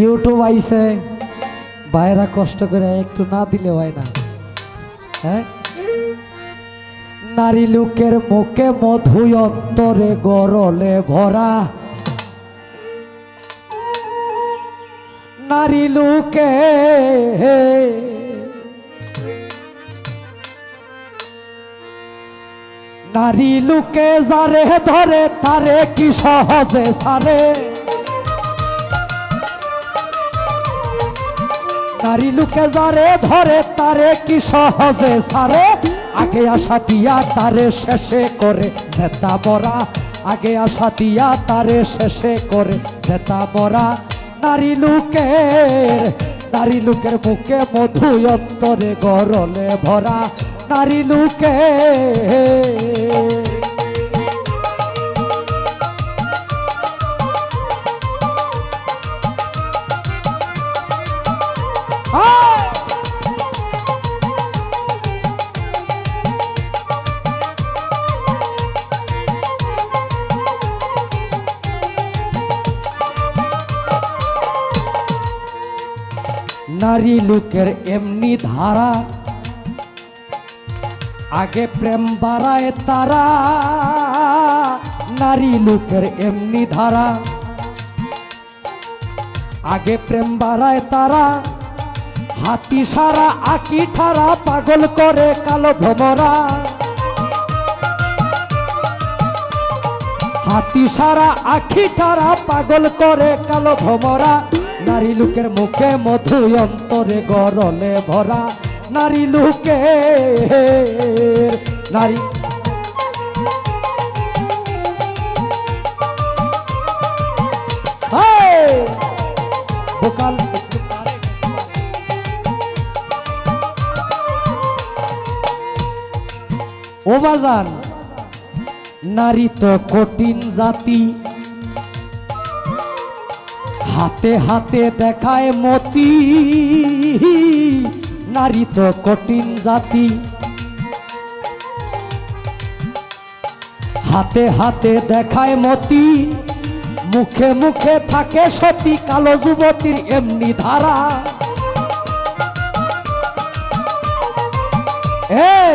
YouTube আইসে বাইরা কষ্ট করে একটু না দিলে হয় না। হ্যাঁ? নারী লোকের মুখে মধু অন্তরে গরলে ভরা। নারী লোকে নারী লোকে যারে ধরে, তারে কি সহজে সারে? নারী লোকে যারে ধরে, তারে কি সহজে সারে? আগে আশা দিয়া তারে শেষে করে, জেতা মরা। আগে আশা দিয়া তারে শেষে করে, জেতা মরা। নারী লোকের নারী লোকের মুখে মধু অন্তরে গরলে ভরা। নারী লোকের লোকের এমনি ধারা। আগে প্রেম বাড়ায় তারা, নারী লোকের এমনি ধারা। আগে প্রেম বাড়ায় তারা, হাতি সারা, আকি ঠারা, পাগল করে কালো ভ্রমরা হাতি সারা আখি ঠারা, পাগল করে কালো ভ্রমরা নারী লোকের মুখে মধু অন্তরে গরলে ভরা নারী লোকে নারী। ও বাজান, নারী তো কঠিন জাতি। হাতে হাতে দেখায় মতি। নারী তো কঠিন জাতি। হাতে হাতে দেখায় মতি। মুখে মুখে থাকে সতী কালো যুবতীর এমনি ধারা। এ!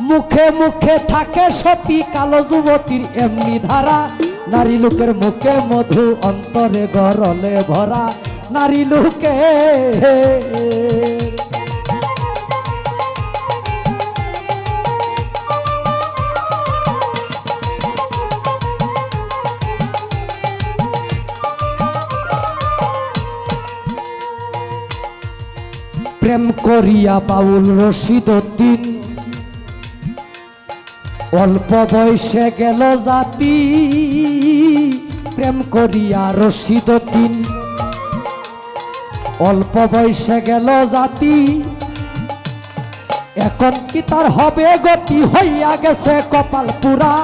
মুখে মুখে থাকে সতী কালো যুবতীর এমনি ধারা। নারী লোকের মুখে মধু অন্তরে গরলে ভরা নারী লোকে। প্রেম করিয়া বাউল রশিদ উদ্দিন অল্প বয়সে গেল জাতি। প্রেম করিয়া রশিদ উদ্দিন অল্প বয়সে গেল জাতি। এখন কি তার হবে গতি? হইয়া গেছে কপাল পুরা।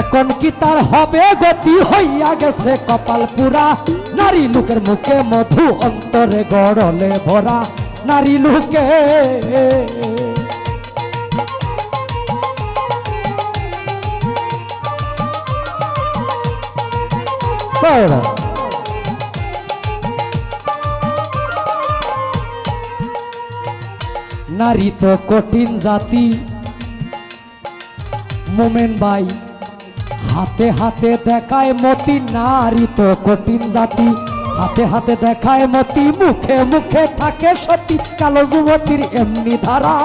এখন কি তার হবে গতি? হইয়া গেছে কপাল পুরা। নারী লোকের মুখে মধু অন্তরে গড়লে ভরা। নারী লোকে। পায়রা। নারী তো কঠিন জাতি। মোমেন ভাই, হাতে হাতে দেখায় মতি নারী তো কঠিন জাতি। হাতে হাতে দেখায় মতি, মুখে মুখে থাকে সতী। কালো যুবতীর এমনি ধারা।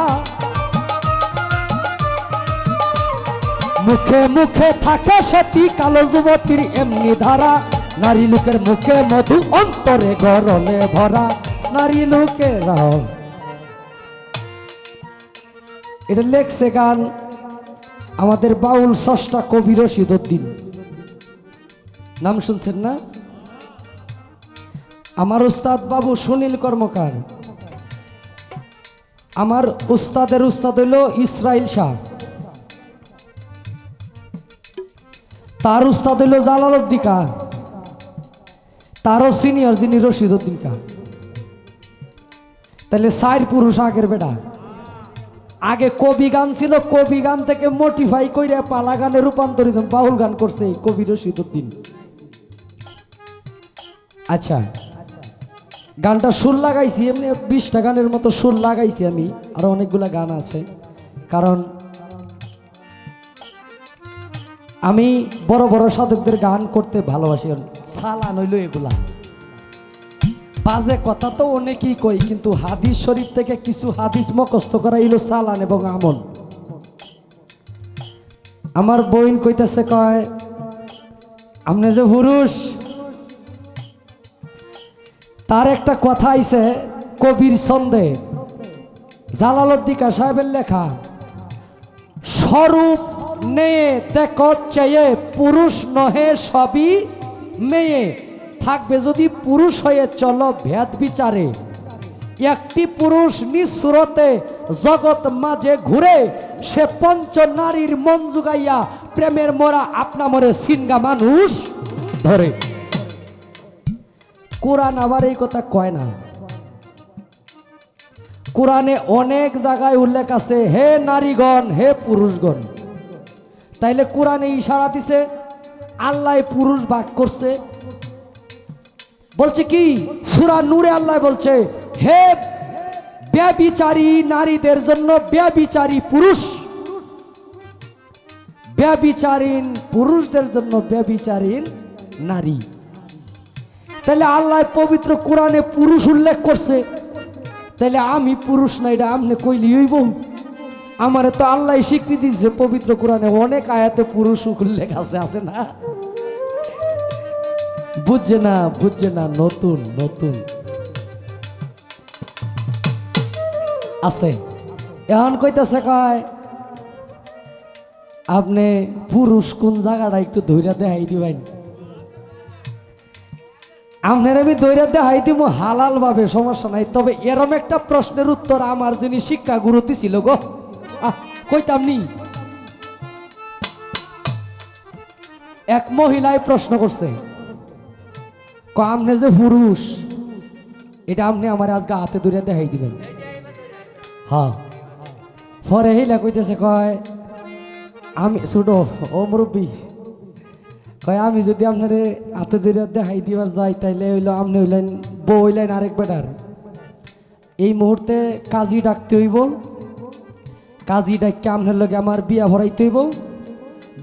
মুখে মুখে থাকে সতী, কালো যুবতীর এমনি ধারা। নারী লোকের মুখে মধু, অন্তরে গরলে ভরা। নারী লোকেরাও এটা লেখছে গান আমাদের বাউল ষষ্ঠা কবি রশিদ উদ্দিন নাম শুনছেন না? আমার উস্তাদ বাবু সুনীল কর্মকার। আমার উস্তাদের উস্তাদ হইল ইসরাইল শাহ। তার উস্তাদ হইল জালালউদ্দিকা তারও সিনিয়র যিনি রশিদ উদ্দিন কা তাহলে সাইর পুরুষ আগের বেটা। আগে কবি গান ছিল, কবি গান থেকে মোটিফাই করে পালা গানে রূপান্তরিত বাউল গান করছে কবি রশিদ উদ্দিন আচ্ছা। গানটা সুর লাগাইছি, এমনি বিশটা গানের মতো সুর লাগাইছি আমি, আরও অনেকগুলা গান আছে। কারণ আমি বড় বড় সাধকদের গান করতে ভালোবাসি সালান হইল এগুলা। বাজে কথা তো অনেকেই কই কিন্তু হাদিস শরীফ থেকে কিছু হাদিস মুখস্থ করা হইল সালান এবং আমল। আমার বইন কইতেছে কয় আপনি যে পুরুষ তার একটা কথা আইছে, কবির ছন্দে। জালালুদ্দিকা সাহেবের লেখা, স্বরূপ নেয়ে দেখ চেয়ে পুরুষ নহে সবই মেয়ে। থাকবে যদি পুরুষ হয়ে চলো ভেদ বিচারে। একটি পুরুষ নিঃসুরতে জগৎ মাঝে ঘুরে, সে পঞ্চ নারীর মন জুগাইয়া প্রেমের মোরা আপনা মরে সিনগা মানুষ ধরে। কোরআন আবার এই কথা কয় না। কোরআনে অনেক জায়গায় উল্লেখ আছে, হে নারীগণ, হে পুরুষগণ। তাইলে কোরআনে ইশারা দিছে, আল্লাহ পুরুষ ভাগ করছে। বলছে কি? সুরা নূরে আল্লাহ বলছে, হে ব্যবিচারী নারীদের জন্য ব্যবিচারী পুরুষ। ব্যবিচারীন পুরুষদের জন্য ব্যবিচারীন নারী। তাহলে আল্লাহ পবিত্র কোরআনে পুরুষ উল্লেখ করছে। তাহলে আমি পুরুষ না, এটা আপনি কইলি হইব। আমার তো আল্লাহ স্বীকৃতি দিচ্ছে পবিত্র কোরআনে, অনেক আয়াতে পুরুষ উল্লেখ আছে আছে না? বুঝছে না বুঝছে না, নতুন নতুন। আস্তে। এখন কইতাছে কয়, আপনি পুরুষ কোন জায়গাটা একটু ধৈর্য দেখাই দিবেন? আপনার আমি দৈরা দেখাই দিব হালাল ভাবে সমস্যা নাই। তবে এরম একটা প্রশ্নের উত্তর আমার যিনি শিক্ষা গুরু দিছিল গো। কইতাম নি? এক মহিলায় প্রশ্ন করছে ক আপনি যে পুরুষ, এটা আপনি আমার আজকে হাতে ধরে দেখাই দিবেন। হ্যাঁ। পরে হিলা কইতেছে, কয়, আমি, শুনো, ও মুরব্বী কয় আমি যদি আপনার হাতে ধরে দেখাই দিবার যাই তাইলে হইল আপনি হইলেন বউ হইলেন আরেক বেটার। এই মুহূর্তে কাজী ডাকতে হইব। কাজী ডাককে আপনার লগে আমার বিয়া ভরাইতে হইব।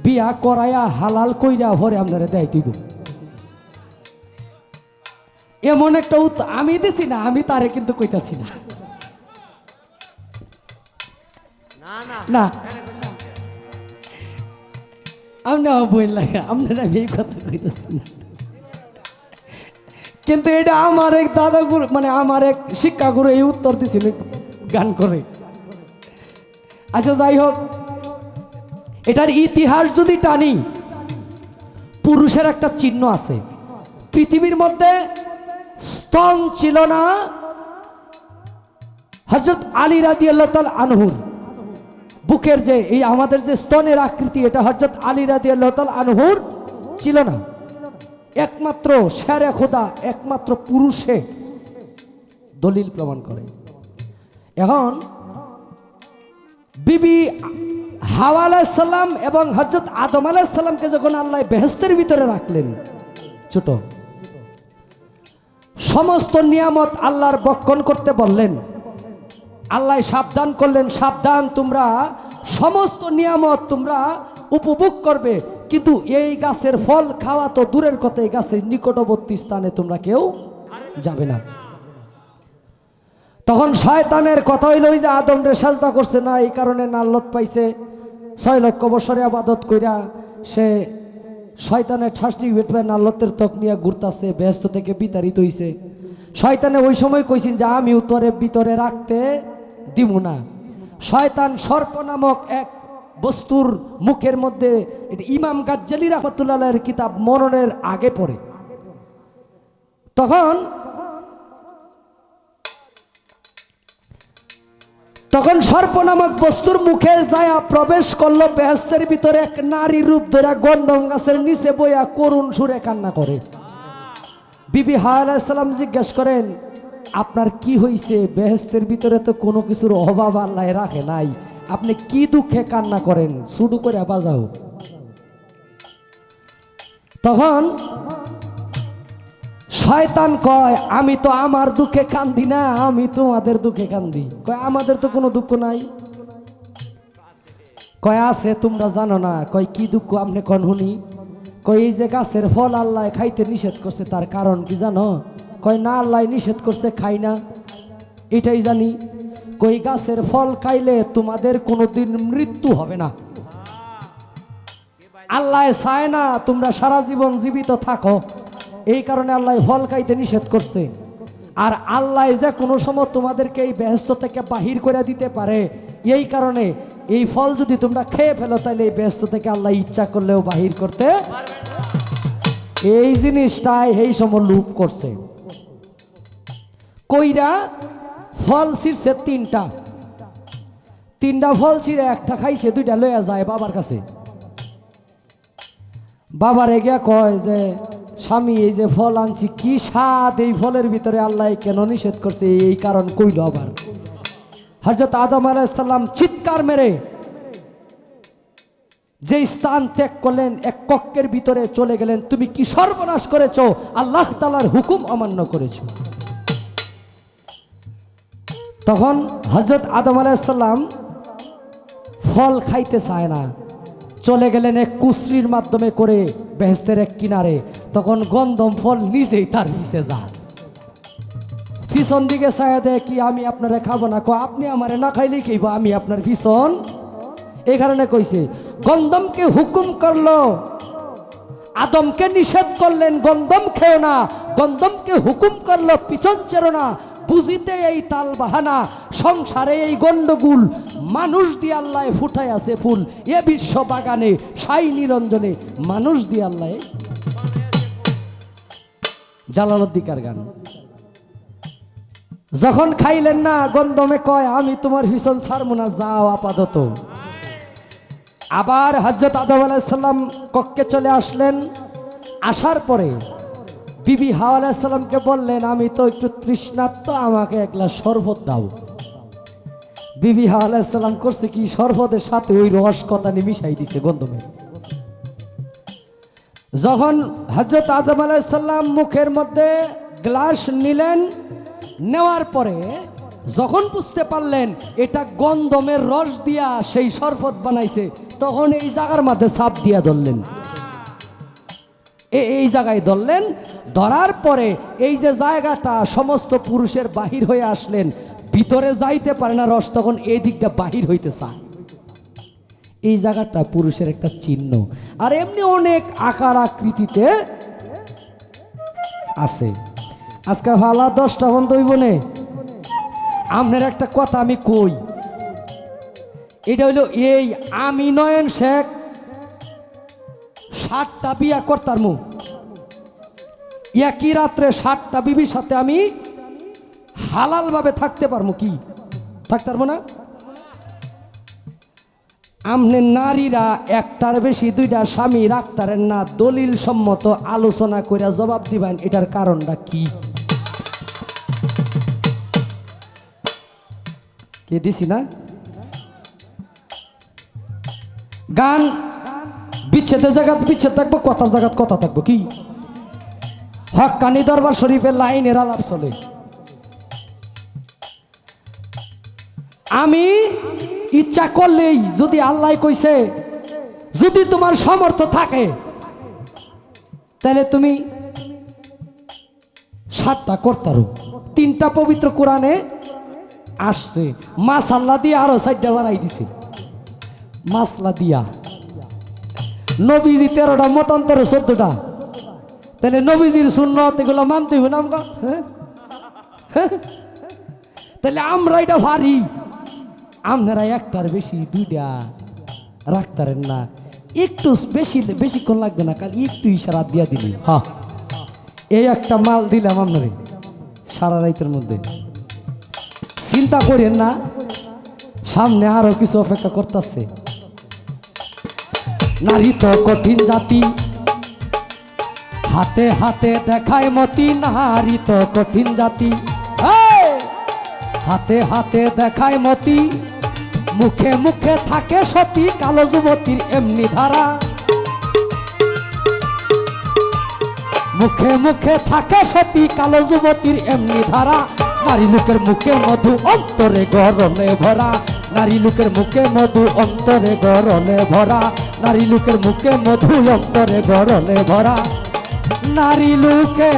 বিয়া করাইয়া হালাল কইরা ভরে আপনারা দেখাইতে হইব। এমন একটা উত্তর আমি দিছি না আমি তারে কিন্তু কইতাছি না। না আপনি আমার বই লাগে আমি এই কথা কইতেছি না কিন্তু এটা আমার এক দাদা গুরু মানে আমার এক শিক্ষা গুরু এই উত্তর দিছিল গান করে। আচ্ছা যাই হোক। এটার ইতিহাস যদি টানি, পুরুষের একটা চিহ্ন আছে। পৃথিবীর মধ্যে স্তন ছিল না হজরত আলী রাদি আল্লাহ আনহুর। বুকের যে এই আমাদের যে স্তনের আকৃতি, এটা হজরত আলী রাদি আল্লাহ আনহুর ছিল না। একমাত্র শেরে খোদা, একমাত্র পুরুষে দলিল প্রমাণ করে। এখন বিবি হাওয়া আলাইসাল্লাম এবং হজরত আদম আলাইসাল্লামকে যখন আল্লাহ বেহেস্তের ভিতরে রাখলেন, ছোট, সমস্ত নিয়ামত আল্লাহর বক্ষণ করতে বললেন আল্লাহ সাবধান করলেন, সাবধান, তোমরা সমস্ত নিয়ামত তোমরা উপভোগ করবে। কিন্তু এই গাছের ফল খাওয়া তো দূরের কথা, এই গাছের নিকটবর্তী স্থানে তোমরা কেউ যাবে না। তখন শয়তানের কথা হইল যে আদম রে সাজদা করছে, না, এই কারণে নাল্লত পাইছে। ছয় লক্ষ বছরে আবাদত কইরা সে শয়তানের ঠাসটি বেটবে নাল্লতের ত্বক নিয়ে ঘুরতাছে, ব্যস্ত থেকে বিতাড়িত হইছে। শয়তানে ওই সময় কইছেন যে, আমি উত্তরে ভিতরে রাখতে দিব না। শয়তান সর্প নামক এক বস্তুর মুখের মধ্যে ইমাম গাজ্জালি রহমতুল্লাহের কিতাব মরণের আগে পড়ে। তখন তখন সর্প নামক বস্তুর মুখে যায়া প্রবেশ করল বেহস্তের ভিতরে এক নারী রূপ ধরে গন্ধম গাছের নিচে বইয়া করুণ সুরে কান্না করে। বিবি হায়ালাম জিজ্ঞেস করেন আপনার কি হইছে? বেহেস্তের ভিতরে তো কোনো কিছুর অভাব আল্লাহ রাখে নাই। আপনি কি দুঃখে কান্না করেন? শুরু করে বাজাও। তখন শয়তান কয়, আমি তো আমার দুঃখে কান্দি না, আমি তোমাদের দুঃখে কান্দি। কয়, আমাদের তো কোনো দুঃখ নাই। কয়, আছে, তোমরা জানো না। কয়, কি দুঃখ আপনি কন শুনি? কয়, এই যে গাছের ফল আল্লাহ খাইতে নিষেধ করছে, তার কারণ কি জানো? কয়, না, আল্লাহ নিষেধ করছে, খাই না। এটাই জানি। কই, গাছের ফল খাইলে তোমাদের কোনোদিন মৃত্যু হবে না। আল্লাহ চায় না তোমরা সারা জীবন জীবিত থাকো। এই কারণে আল্লাহ ফল খাইতে নিষেধ করছে। আর আল্লাহ যে কোনো সময় তোমাদেরকে এই ব্যস্ত থেকে বাহির করে দিতে পারে, এই কারণে এই ফল যদি তোমরা খেয়ে ফেলো তাহলে এই ব্যস্ত থেকে আল্লাহ ইচ্ছা করলেও বাহির করতে এই জিনিসটাই এই সময় লুপ করছে। কইরা ফল ছিঁড়ছে তিনটা। তিনটা ফল ছিঁড়ে একটা খাইছে, দুইটা লইয়া যায় বাবার কাছে। বাবার এগিয়া কয় যে, স্বামী, এই যে ফল আনছি, কি স্বাদ এই ফলের ভিতরে? আল্লাহ কেন নিষেধ করছে? এই কারণ কইল আবার। হজরত আদম আলাইসাল্লাম চিৎকার মেরে যে স্থান ত্যাগ করলেন, এক কক্ষের ভিতরে চলে গেলেন। তুমি কি সর্বনাশ করেছ? আল্লাহ তালার হুকুম অমান্য করেছ। তখন হজরত আদম আলাইসাল্লাম ফল খাইতে চায় না। চলে গেলেন এক কুশ্রির মাধ্যমে করে বেহেস্তের এক কিনারে। তখন গন্ধম ফল নিজেই তার পিছে যায়। পিছন দিকে ছায়া দেয় কি, আমি আপনারা খাব না। কো আপনি আমারে না খাইলেই খাইব আমি আপনার পিছন। এই কারণে কইছে, গন্ধমকে হুকুম করল, আদমকে নিষেধ করলেন, গন্ধম খেও না। গন্ধমকে হুকুম করল, পিছন চেরো না। বুঝিতে এই তাল বাহানা, সংসারে এই গন্ডগুল মানুষ দিয়ে আল্লাহ ফুটাই আছে ফুল। এ বিশ্ব বাগানে, সাই নিরঞ্জনে, মানুষ দিয়ে আল্লাহ জালালদ্দিকার গান। যখন খাইলেন না, গন্ধমে কয়, আমি তোমার ভীষণ ছাড়বো না, যাও আপাতত। আবার হজরত আদম আলাইসাল্লাম কক্ষে চলে আসলেন। আসার পরে বিবি হাওয়া আলাইসাল্লামকে বললেন, আমি তো একটু তৃষ্ণার্ত, আমাকে এক গ্লাস শরবত দাও। বিবি হাওয়া আলাইসাল্লাম করছে কি, শরবতের সাথে ওই রস কথা মিশাই দিছে গন্ধমে। যখন হজরত আদম আলাইসাল্লাম মুখের মধ্যে গ্লাস নিলেন, নেওয়ার পরে যখন বুঝতে পারলেন এটা গন্ধমের রস দিয়া সেই শরবত বানাইছে, তখন এই জায়গার মধ্যে সাপ দিয়া ধরলেন। এই জায়গায় ধরলেন। ধরার পরে এই যে জায়গাটা সমস্ত পুরুষের বাহির হয়ে আসলেন, ভিতরে যাইতে পারে না রস, তখন এই দিকটা বাহির হইতে চায়। এই জায়গাটা পুরুষের একটা চিহ্ন। আর এমনি অনেক আকার আকৃতিতে আছে। আজকে ভালা দশটা বন্ধ হইব নে? আপনার একটা কথা আমি কই। এটা হইল, এই আমি নয়ন শেখ ষাটটা বিয়া করতার মু একই রাত্রে ষাটটা বিবির সাথে আমি হালালভাবে থাকতে পারব কি? থাকতে পারব না? আমনে নারীরা একটার বেশি দুইটা স্বামী রাখতারেন না। দলিল সম্মত আলোচনা করে জবাব দিবেন, এটার কারণটা কি? কে দিছি না? গান বিচ্ছেদের জায়গাত বিচ্ছেদ থাকব, কথার জায়গাত কথা থাকব, কি? হকানি দরবার শরীফের লাইনের আলাপ চলে। আমি ইচ্ছা করলেই যদি আল্লাহ কইছে, যদি তোমার সমর্থ থাকে, তাহলে তুমি সাতটা করতারো। তিনটা পবিত্র কোরআনে আসছে। মাছ আল্লাহ দিয়ে আরও সাইডটা বাড়াই দিছে। মাসলা দিয়া। নবীজি তেরোটা, মতান্তরে চোদ্দটা। তাহলে নবীজির সুন্নত এগুলো মানতে হবে না আমরা? তাহলে আমরা এটা ভারী। আপনারা একটার বেশি, দুইটা রাখতারেন না। একটু বেশি, বেশিক্ষণ লাগবে না, কাল একটু ইশারা দিয়া দিলি হ্যাঁ এই একটা মাল দিলাম আপনারে সারা রাইতের মধ্যে। চিন্তা করেন না, সামনে আরও কিছু অপেক্ষা করতেছে। নারী তো কঠিন জাতি। হাতে হাতে দেখায় মতি নারী তো কঠিন জাতি। হাতে হাতে দেখায় মতি, মুখে মুখে থাকে সতী কালো যুবতীর এমনি ধারা। মুখে মুখে থাকে সতী কালো যুবতীর এমনি ধারা। নারী লোকের মুখে মধু অন্তরে গরলে ভরা। নারী লোকের মুখে মধু অন্তরে গরলে ভরা। নারী লোকের মুখে মধু অন্তরে গরলে ভরা। নারী লোকে